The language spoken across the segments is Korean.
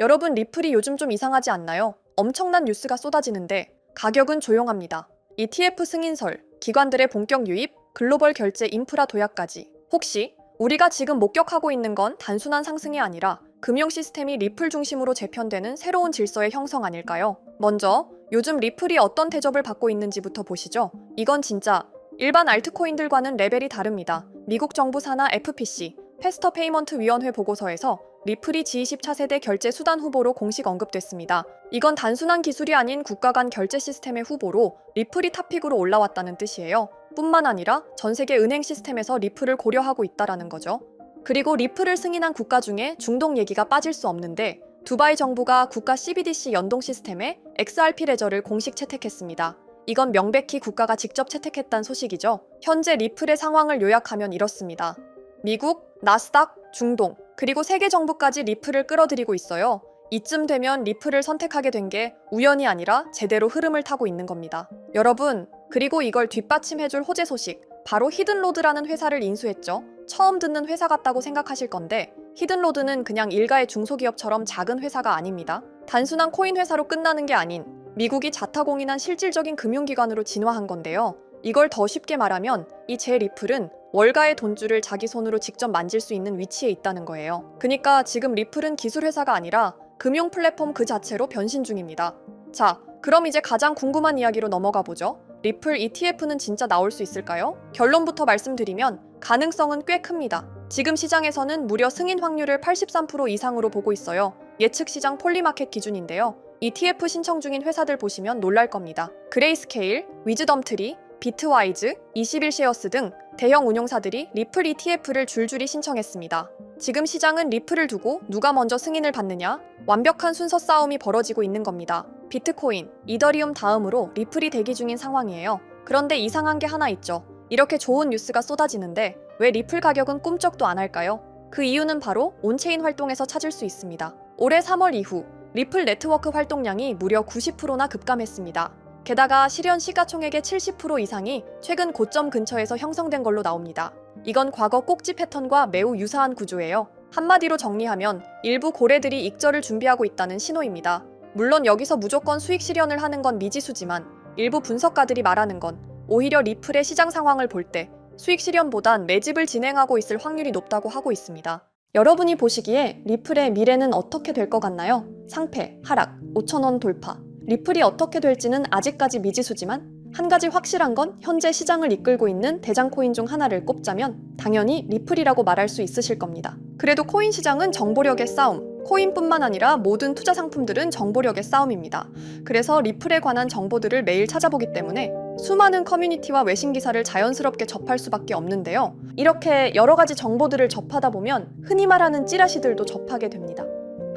여러분 리플이 요즘 좀 이상하지 않나요? 엄청난 뉴스가 쏟아지는데 가격은 조용합니다. ETF 승인설, 기관들의 본격 유입, 글로벌 결제 인프라 도약까지. 혹시 우리가 지금 목격하고 있는 건 단순한 상승이 아니라 금융 시스템이 리플 중심으로 재편되는 새로운 질서의 형성 아닐까요? 먼저 요즘 리플이 어떤 대접을 받고 있는지부터 보시죠. 이건 진짜 일반 알트코인들과는 레벨이 다릅니다. 미국 정부 산하 FPC, 패스터 페이먼트 위원회 보고서에서 리플이 G20 차 세대 결제 수단 후보로 공식 언급됐습니다. 이건 단순한 기술이 아닌 국가 간 결제 시스템의 후보로 리플이 탑픽으로 올라왔다는 뜻이에요. 뿐만 아니라 전 세계 은행 시스템에서 리플을 고려하고 있다라는 거죠. 그리고 리플을 승인한 국가 중에 중동 얘기가 빠질 수 없는데 두바이 정부가 국가 CBDC 연동 시스템에 XRP 레저를 공식 채택했습니다. 이건 명백히 국가가 직접 채택했다는 소식이죠. 현재 리플의 상황을 요약하면 이렇습니다. 미국, 나스닥, 중동, 그리고 세계 정부까지 리플을 끌어들이고 있어요. 이쯤 되면 리플을 선택하게 된 게 우연이 아니라 제대로 흐름을 타고 있는 겁니다. 여러분, 그리고 이걸 뒷받침해줄 호재 소식, 바로 히든로드라는 회사를 인수했죠. 처음 듣는 회사 같다고 생각하실 건데, 히든로드는 그냥 일가의 중소기업처럼 작은 회사가 아닙니다. 단순한 코인 회사로 끝나는 게 아닌 미국이 자타공인한 실질적인 금융기관으로 진화한 건데요. 이걸 더 쉽게 말하면 이 제 리플은 월가의 돈줄을 자기 손으로 직접 만질 수 있는 위치에 있다는 거예요. 그니까 지금 리플은 기술 회사가 아니라 금융 플랫폼 그 자체로 변신 중입니다. 자, 그럼 이제 가장 궁금한 이야기로 넘어가 보죠. 리플 ETF는 진짜 나올 수 있을까요? 결론부터 말씀드리면 가능성은 꽤 큽니다. 지금 시장에서는 무려 승인 확률을 83% 이상으로 보고 있어요. 예측 시장 폴리마켓 기준인데요. ETF 신청 중인 회사들 보시면 놀랄 겁니다. 그레이스케일, 위즈덤트리, 비트와이즈, 21쉐어스 등 대형 운용사들이 리플 ETF를 줄줄이 신청했습니다. 지금 시장은 리플을 두고 누가 먼저 승인을 받느냐 완벽한 순서 싸움이 벌어지고 있는 겁니다. 비트코인, 이더리움 다음으로 리플이 대기 중인 상황이에요. 그런데 이상한 게 하나 있죠. 이렇게 좋은 뉴스가 쏟아지는데 왜 리플 가격은 꿈쩍도 안 할까요? 그 이유는 바로 온체인 활동에서 찾을 수 있습니다. 올해 3월 이후 리플 네트워크 활동량이 무려 90%나 급감했습니다. 게다가 실현 시가총액의 70% 이상이 최근 고점 근처에서 형성된 걸로 나옵니다. 이건 과거 꼭지 패턴과 매우 유사한 구조예요. 한마디로 정리하면 일부 고래들이 익절을 준비하고 있다는 신호입니다. 물론 여기서 무조건 수익 실현을 하는 건 미지수지만 일부 분석가들이 말하는 건 오히려 리플의 시장 상황을 볼 때 수익 실현보단 매집을 진행하고 있을 확률이 높다고 하고 있습니다. 여러분이 보시기에 리플의 미래는 어떻게 될 것 같나요? 상패, 하락, 5천원 돌파. 리플이 어떻게 될지는 아직까지 미지수지만 한 가지 확실한 건 현재 시장을 이끌고 있는 대장 코인 중 하나를 꼽자면 당연히 리플이라고 말할 수 있으실 겁니다. 그래도 코인 시장은 정보력의 싸움, 코인뿐만 아니라 모든 투자 상품들은 정보력의 싸움입니다. 그래서 리플에 관한 정보들을 매일 찾아보기 때문에 수많은 커뮤니티와 외신 기사를 자연스럽게 접할 수밖에 없는데요. 이렇게 여러 가지 정보들을 접하다 보면 흔히 말하는 찌라시들도 접하게 됩니다.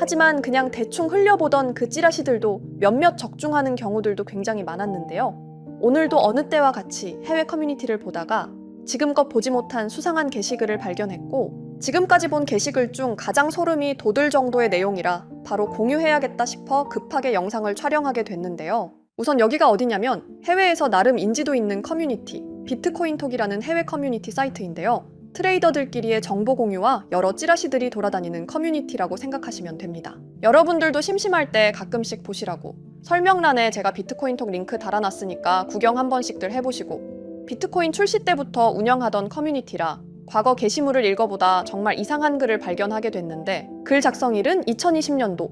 하지만 그냥 대충 흘려보던 그 찌라시들도 몇몇 적중하는 경우들도 굉장히 많았는데요. 오늘도 어느 때와 같이 해외 커뮤니티를 보다가 지금껏 보지 못한 수상한 게시글을 발견했고 지금까지 본 게시글 중 가장 소름이 돋을 정도의 내용이라 바로 공유해야겠다 싶어 급하게 영상을 촬영하게 됐는데요. 우선 여기가 어디냐면 해외에서 나름 인지도 있는 커뮤니티 비트코인톡이라는 해외 커뮤니티 사이트인데요. 트레이더들끼리의 정보 공유와 여러 찌라시들이 돌아다니는 커뮤니티라고 생각하시면 됩니다. 여러분들도 심심할 때 가끔씩 보시라고 설명란에 제가 비트코인톡 링크 달아놨으니까 구경 한 번씩들 해보시고 비트코인 출시 때부터 운영하던 커뮤니티라 과거 게시물을 읽어보다 정말 이상한 글을 발견하게 됐는데 글 작성일은 2020년도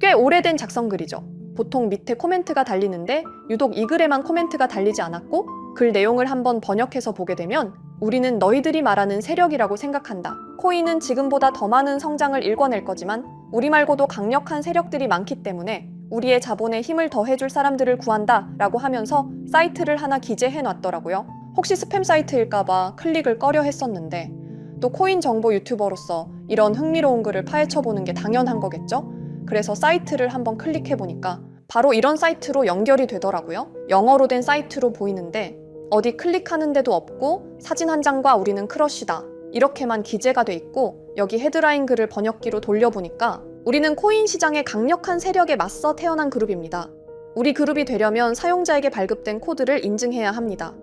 꽤 오래된 작성글이죠. 보통 밑에 코멘트가 달리는데 유독 이 글에만 코멘트가 달리지 않았고 글 내용을 한번 번역해서 보게 되면 우리는 너희들이 말하는 세력이라고 생각한다. 코인은 지금보다 더 많은 성장을 일궈낼 거지만 우리 말고도 강력한 세력들이 많기 때문에 우리의 자본에 힘을 더해줄 사람들을 구한다 라고 하면서 사이트를 하나 기재해 놨더라고요. 혹시 스팸 사이트일까봐 클릭을 꺼려 했었는데 또 코인 정보 유튜버로서 이런 흥미로운 글을 파헤쳐 보는 게 당연한 거겠죠? 그래서 사이트를 한번 클릭해 보니까 바로 이런 사이트로 연결이 되더라고요. 영어로 된 사이트로 보이는데 어디 클릭하는 데도 없고 사진 한 장과 우리는 크러쉬다. 이렇게만 기재가 돼 있고 여기 헤드라인 글을 번역기로 돌려보니까 우리는 코인 시장의 강력한 세력에 맞서 태어난 그룹입니다. 우리 그룹이 되려면 사용자에게 발급된 코드를 인증해야 합니다.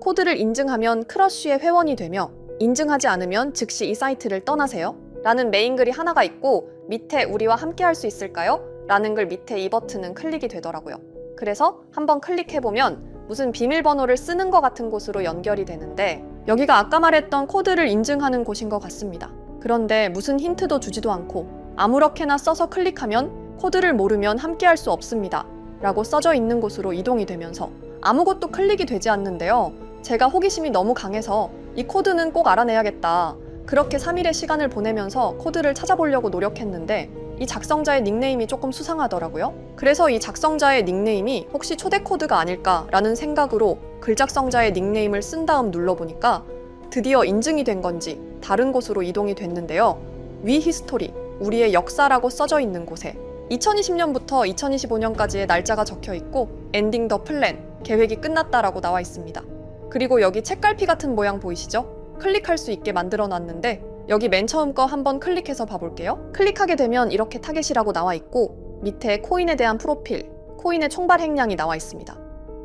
코드를 인증하면 크러쉬의 회원이 되며 인증하지 않으면 즉시 이 사이트를 떠나세요. 라는 메인 글이 하나가 있고 밑에 우리와 함께 할 수 있을까요? 라는 글 밑에 이 버튼은 클릭이 되더라고요. 그래서 한번 클릭해보면 무슨 비밀번호를 쓰는 것 같은 곳으로 연결이 되는데 여기가 아까 말했던 코드를 인증하는 곳인 것 같습니다. 그런데 무슨 힌트도 주지도 않고 아무렇게나 써서 클릭하면 코드를 모르면 함께 할 수 없습니다. 라고 써져 있는 곳으로 이동이 되면서 아무것도 클릭이 되지 않는데요. 제가 호기심이 너무 강해서 이 코드는 꼭 알아내야겠다. 그렇게 3일의 시간을 보내면서 코드를 찾아보려고 노력했는데 이 작성자의 닉네임이 조금 수상하더라고요. 그래서 이 작성자의 닉네임이 혹시 초대 코드가 아닐까라는 생각으로 글 작성자의 닉네임을 쓴 다음 눌러보니까 드디어 인증이 된 건지 다른 곳으로 이동이 됐는데요. 위 히스토리, 우리의 역사라고 써져 있는 곳에 2020년부터 2025년까지의 날짜가 적혀 있고 엔딩 더 플랜, 계획이 끝났다라고 나와 있습니다. 그리고 여기 책갈피 같은 모양 보이시죠? 클릭할 수 있게 만들어 놨는데 여기 맨 처음 거 한번 클릭해서 봐볼게요. 클릭하게 되면 이렇게 타겟이라고 나와 있고 밑에 코인에 대한 프로필, 코인의 총발 행량이 나와 있습니다.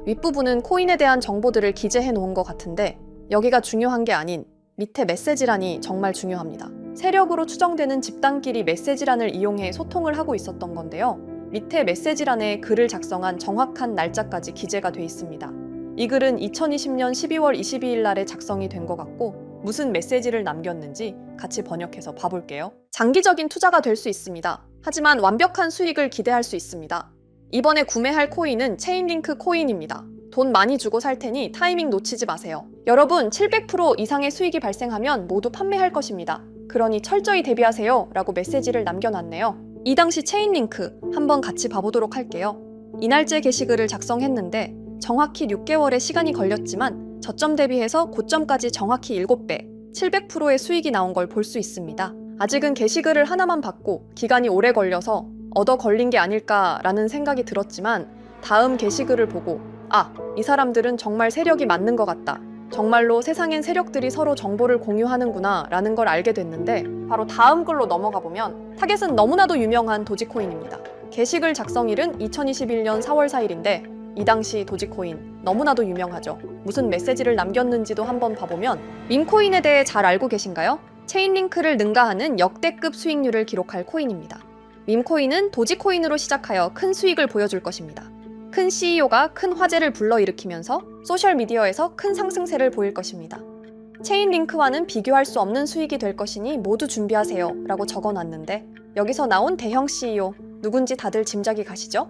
윗부분은 코인에 대한 정보들을 기재해 놓은 것 같은데 여기가 중요한 게 아닌 밑에 메시지란이 정말 중요합니다. 세력으로 추정되는 집단끼리 메시지란을 이용해 소통을 하고 있었던 건데요. 밑에 메시지란에 글을 작성한 정확한 날짜까지 기재가 돼 있습니다. 이 글은 2020년 12월 22일 날에 작성이 된 것 같고 무슨 메시지를 남겼는지 같이 번역해서 봐볼게요. 장기적인 투자가 될 수 있습니다. 하지만 완벽한 수익을 기대할 수 있습니다. 이번에 구매할 코인은 체인링크 코인입니다. 돈 많이 주고 살 테니 타이밍 놓치지 마세요. 여러분, 700% 이상의 수익이 발생하면 모두 판매할 것입니다. 그러니 철저히 대비하세요. 라고 메시지를 남겨놨네요. 이 당시 체인링크 한번 같이 봐보도록 할게요. 이날째 게시글을 작성했는데 정확히 6개월의 시간이 걸렸지만 저점 대비해서 고점까지 정확히 7배, 700%의 수익이 나온 걸 볼 수 있습니다. 아직은 게시글을 하나만 받고 기간이 오래 걸려서 얻어 걸린 게 아닐까라는 생각이 들었지만 다음 게시글을 보고 아, 이 사람들은 정말 세력이 맞는 것 같다. 정말로 세상엔 세력들이 서로 정보를 공유하는구나 라는 걸 알게 됐는데 바로 다음 글로 넘어가 보면 타겟은 너무나도 유명한 도지코인입니다. 게시글 작성일은 2021년 4월 4일인데 이 당시 도지코인 너무나도 유명하죠. 무슨 메시지를 남겼는지도 한번 봐보면 밈코인에 대해 잘 알고 계신가요? 체인링크를 능가하는 역대급 수익률을 기록할 코인입니다. 밈코인은 도지코인으로 시작하여 큰 수익을 보여줄 것입니다. 큰 CEO가 큰 화제를 불러일으키면서 소셜미디어에서 큰 상승세를 보일 것입니다. 체인링크와는 비교할 수 없는 수익이 될 것이니 모두 준비하세요 라고 적어놨는데 여기서 나온 대형 CEO 누군지 다들 짐작이 가시죠?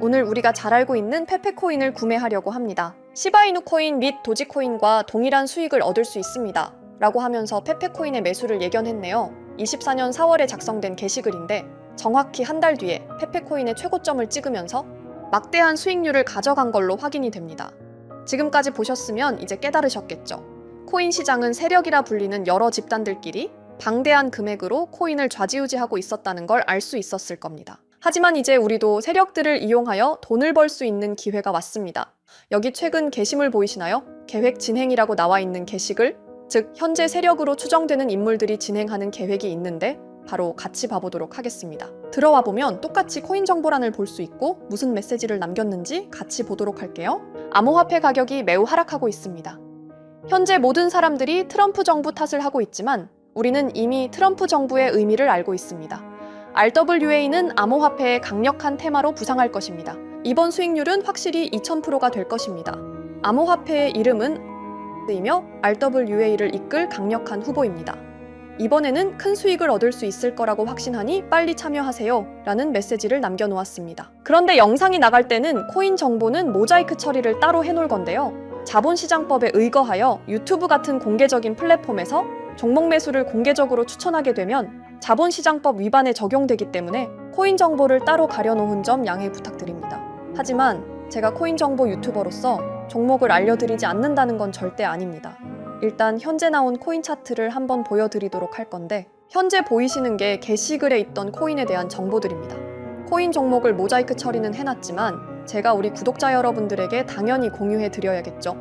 오늘 우리가 잘 알고 있는 페페코인을 구매하려고 합니다. 시바이누 코인 및 도지코인과 동일한 수익을 얻을 수 있습니다. 라고 하면서 페페코인의 매수를 예견했네요. 24년 4월에 작성된 게시글인데 정확히 한 달 뒤에 페페코인의 최고점을 찍으면서 막대한 수익률을 가져간 걸로 확인이 됩니다. 지금까지 보셨으면 이제 깨달으셨겠죠. 코인 시장은 세력이라 불리는 여러 집단들끼리 방대한 금액으로 코인을 좌지우지하고 있었다는 걸 알 수 있었을 겁니다. 하지만 이제 우리도 세력들을 이용하여 돈을 벌 수 있는 기회가 왔습니다. 여기 최근 게시물 보이시나요? 계획 진행이라고 나와 있는 게시글, 즉 현재 세력으로 추정되는 인물들이 진행하는 계획이 있는데 바로 같이 봐보도록 하겠습니다. 들어와 보면 똑같이 코인 정보란을 볼 수 있고 무슨 메시지를 남겼는지 같이 보도록 할게요. 암호화폐 가격이 매우 하락하고 있습니다. 현재 모든 사람들이 트럼프 정부 탓을 하고 있지만 우리는 이미 트럼프 정부의 의미를 알고 있습니다. RWA는 암호화폐의 강력한 테마로 부상할 것입니다. 이번 수익률은 확실히 2000%가 될 것입니다. 암호화폐의 이름은 이며 RWA를 이끌 강력한 후보입니다. 이번에는 큰 수익을 얻을 수 있을 거라고 확신하니 빨리 참여하세요. 라는 메시지를 남겨놓았습니다. 그런데 영상이 나갈 때는 코인 정보는 모자이크 처리를 따로 해놓을 건데요. 자본시장법에 의거하여 유튜브 같은 공개적인 플랫폼에서 종목 매수를 공개적으로 추천하게 되면 자본시장법 위반에 적용되기 때문에 코인 정보를 따로 가려놓은 점 양해 부탁드립니다. 하지만 제가 코인 정보 유튜버로서 종목을 알려드리지 않는다는 건 절대 아닙니다. 일단 현재 나온 코인 차트를 한번 보여드리도록 할 건데 현재 보이시는 게 게시글에 있던 코인에 대한 정보들입니다. 코인 종목을 모자이크 처리는 해놨지만 제가 우리 구독자 여러분들에게 당연히 공유해 드려야겠죠.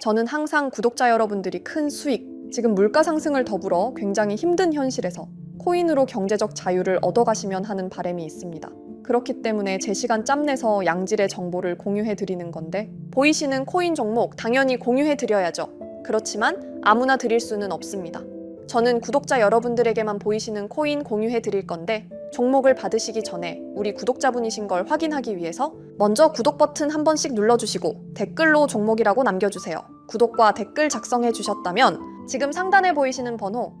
저는 항상 구독자 여러분들이 큰 수익, 지금 물가 상승을 더불어 굉장히 힘든 현실에서 코인으로 경제적 자유를 얻어가시면 하는 바람이 있습니다. 그렇기 때문에 제 시간 짬내서 양질의 정보를 공유해 드리는 건데 보이시는 코인 종목 당연히 공유해 드려야죠. 그렇지만 아무나 드릴 수는 없습니다. 저는 구독자 여러분들에게만 보이시는 코인 공유해 드릴 건데 종목을 받으시기 전에 우리 구독자분이신 걸 확인하기 위해서 먼저 구독 버튼 한 번씩 눌러주시고 댓글로 종목이라고 남겨주세요. 구독과 댓글 작성해 주셨다면 지금 상단에 보이시는 번호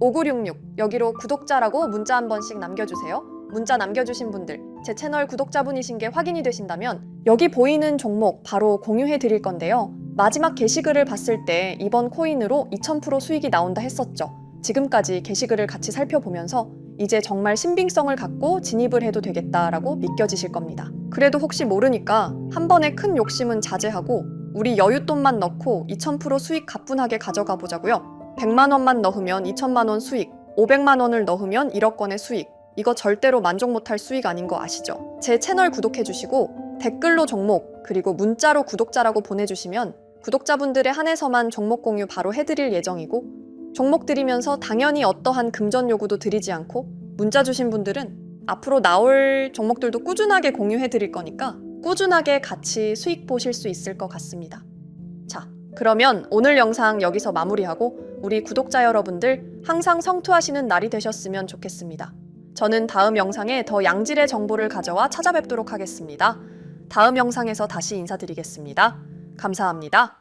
010-2764-5966 여기로 구독자라고 문자 한 번씩 남겨주세요. 문자 남겨주신 분들 제 채널 구독자분이신 게 확인이 되신다면 여기 보이는 종목 바로 공유해 드릴 건데요. 마지막 게시글을 봤을 때 이번 코인으로 2000% 수익이 나온다 했었죠. 지금까지 게시글을 같이 살펴보면서 이제 정말 신빙성을 갖고 진입을 해도 되겠다라고 믿겨지실 겁니다. 그래도 혹시 모르니까 한 번에 큰 욕심은 자제하고 우리 여윳돈만 넣고 2000% 수익 가뿐하게 가져가 보자고요. 100만 원만 넣으면 2천만 원 수익, 500만 원을 넣으면 1억 원의 수익. 이거 절대로 만족 못할 수익 아닌 거 아시죠? 제 채널 구독해 주시고 댓글로 종목 그리고 문자로 구독자라고 보내주시면 구독자분들의 한해서만 종목 공유 바로 해드릴 예정이고 종목 드리면서 당연히 어떠한 금전 요구도 드리지 않고 문자 주신 분들은 앞으로 나올 종목들도 꾸준하게 공유해 드릴 거니까 꾸준하게 같이 수익 보실 수 있을 것 같습니다. 자, 그러면 오늘 영상 여기서 마무리하고 우리 구독자 여러분들 항상 성투하시는 날이 되셨으면 좋겠습니다. 저는 다음 영상에 더 양질의 정보를 가져와 찾아뵙도록 하겠습니다. 다음 영상에서 다시 인사드리겠습니다. 감사합니다.